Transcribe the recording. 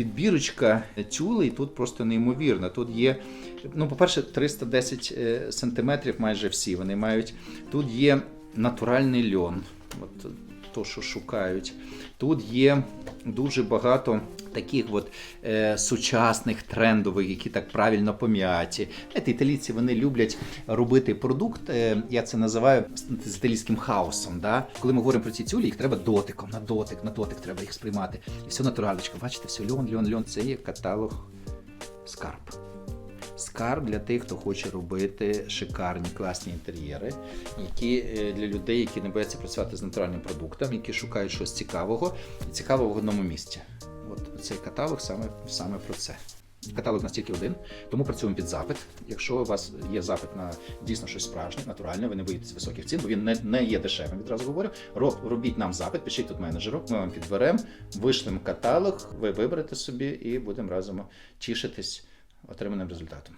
підбірочка тюлей тут просто неймовірна. Тут є, ну, по-перше, 310 е, сантиметрів майже всі вони мають. Тут є натуральний льон. От то, що шукають. Тут є дуже багато таких от, е, сучасних трендових, які так правильно пом'яті. Знаєте, італійці вони люблять робити продукт, е, я це називаю з італійським хаосом. Да? Коли ми говоримо про ці тюлі, їх треба дотиком, на дотик, на дотик треба їх сприймати. І все натуралечко. Бачите, все льон, льон, льон. Це є каталог скарб. Скарб для тих, хто хоче робити шикарні класні інтер'єри, які е, для людей, які не бояться працювати з натуральним продуктом, які шукають щось цікавого і цікавого в одному місці. Цей каталог саме, саме про це. Каталог настільки один, тому працюємо під запит. Якщо у вас є запит на дійсно щось справжнє, натуральне, ви не боїтесь високих цін, бо він не, не є дешевим, відразу говорю. Роб- Робіть нам запит, пишіть тут менеджеру, ми вам підберемо, вишлемо каталог, ви виберете собі і будемо разом тішитись отриманим результатом.